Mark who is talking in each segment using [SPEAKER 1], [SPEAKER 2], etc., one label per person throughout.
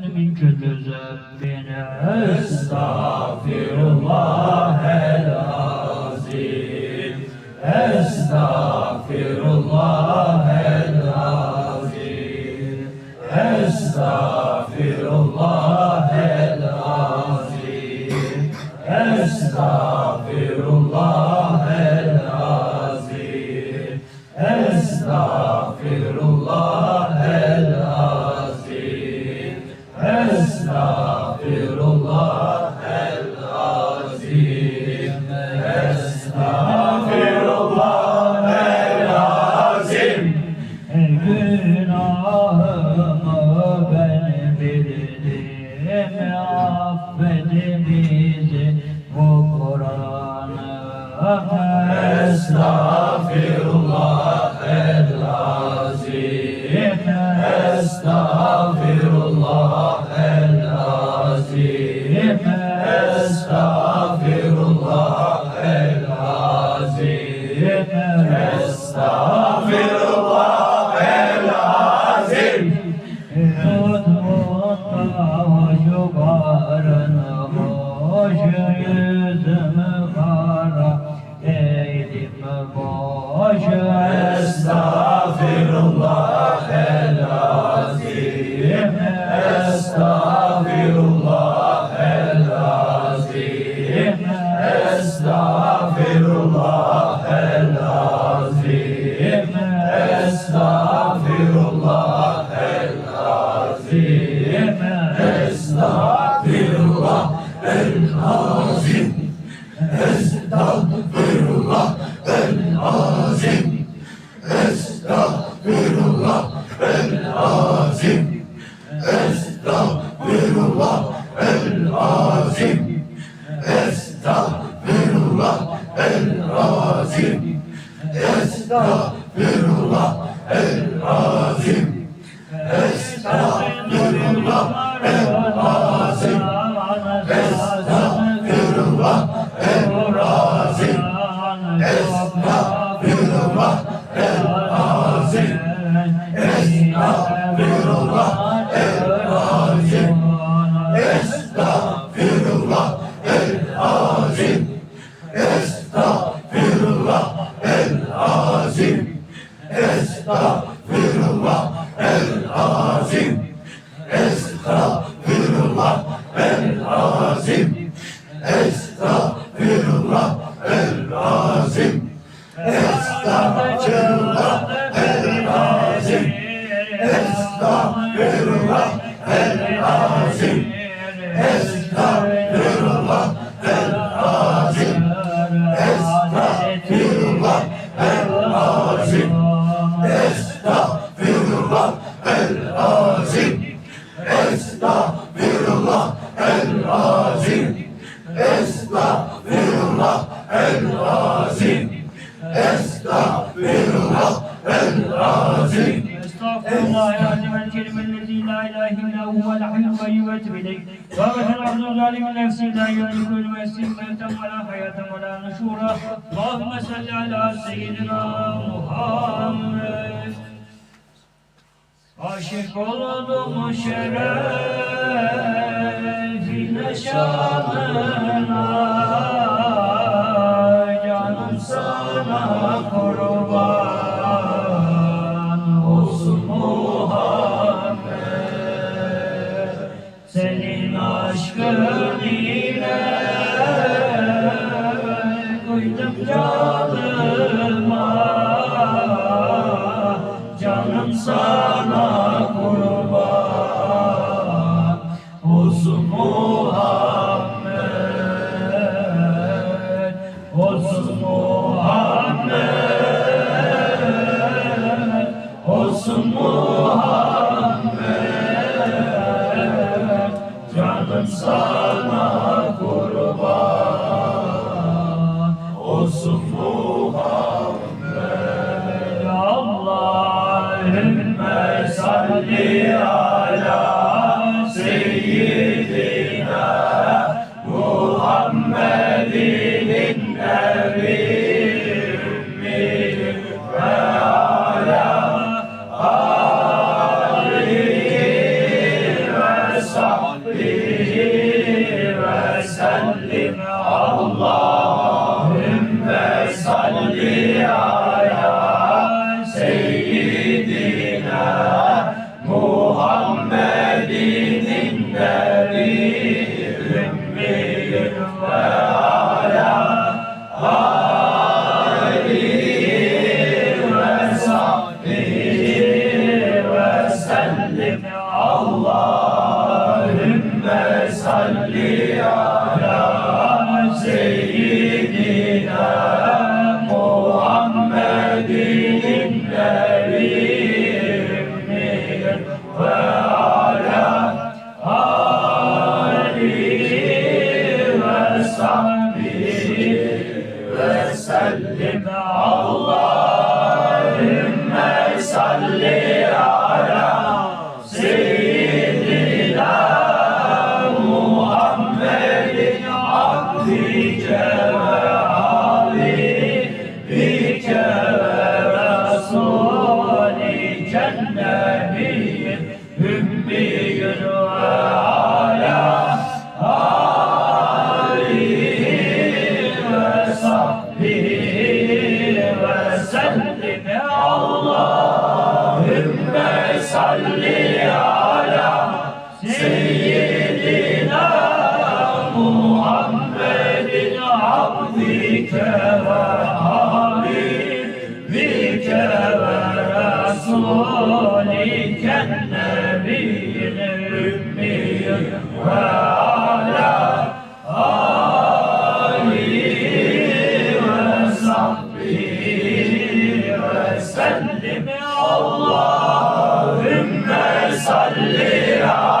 [SPEAKER 1] من كل ذنب أستغفر الله العظيم أستغفر الله العظيم أستغفر الله العظيم أستغفر Estağfirullah el-azim Estağfirullah el-azim Estağfirullah el-azim Estağfirullah el-azim Estağfirullah el-azim Estağfirullah Yes. Hasta çılda el azim Estağfirullah el azim Estağfirullah el azim Estağfirullah el azim
[SPEAKER 2] استغفر الله العظيم الكريم الذي لا اله الا هو الحي القيوم واتوب اليه وابت العبد الظالم نفسه لا يملك المسلم موتا ولا حياه ولا نشورا اللهم صل على سيدنا محمد Aşık oldum şerefine şanına Canım sana kurban Senin aşkın ile Koydum canıma olsun Muhammed Allahümme salli ala
[SPEAKER 1] عبدك وحبيبك ورسولك النبي الأمي وعلى وصحبه وسلم اللهم صل على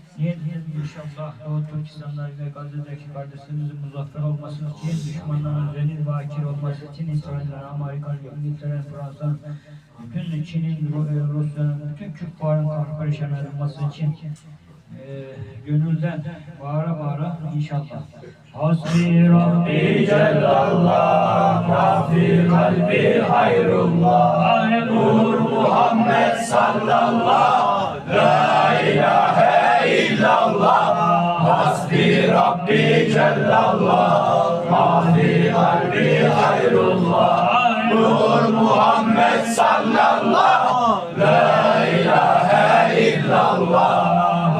[SPEAKER 2] Niyet niyet inşallah Doğu Türkistan'da ve Gazze'deki kardeşlerimizin muzaffer olması için, düşmanların zelil ve akir olması için İsrail'den, Amerikan, İngiltere, Fransa, bütün Çin'in, Ru- Rusya'nın, bütün küffarın kahperişan edilmesi için e, gönülden bağıra bağıra inşallah. Hasbi Rabbi
[SPEAKER 1] Cellallah, Rafi kalbi hayrullah, Nur Muhammed sallallah, La ilahe illallah, Hasbi Rabbi Cellallah, Rafi kalbi hayrullah, Nur Muhammed sallallah, La ilahe illallah,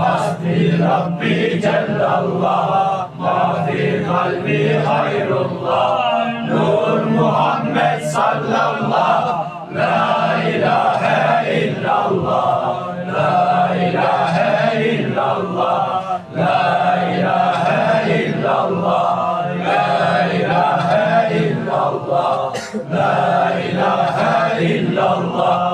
[SPEAKER 1] Hasbi Rabbi Cellallah, Mafi kalbi hayrullah, Nur Muhammed sallallah, إله إلا الله.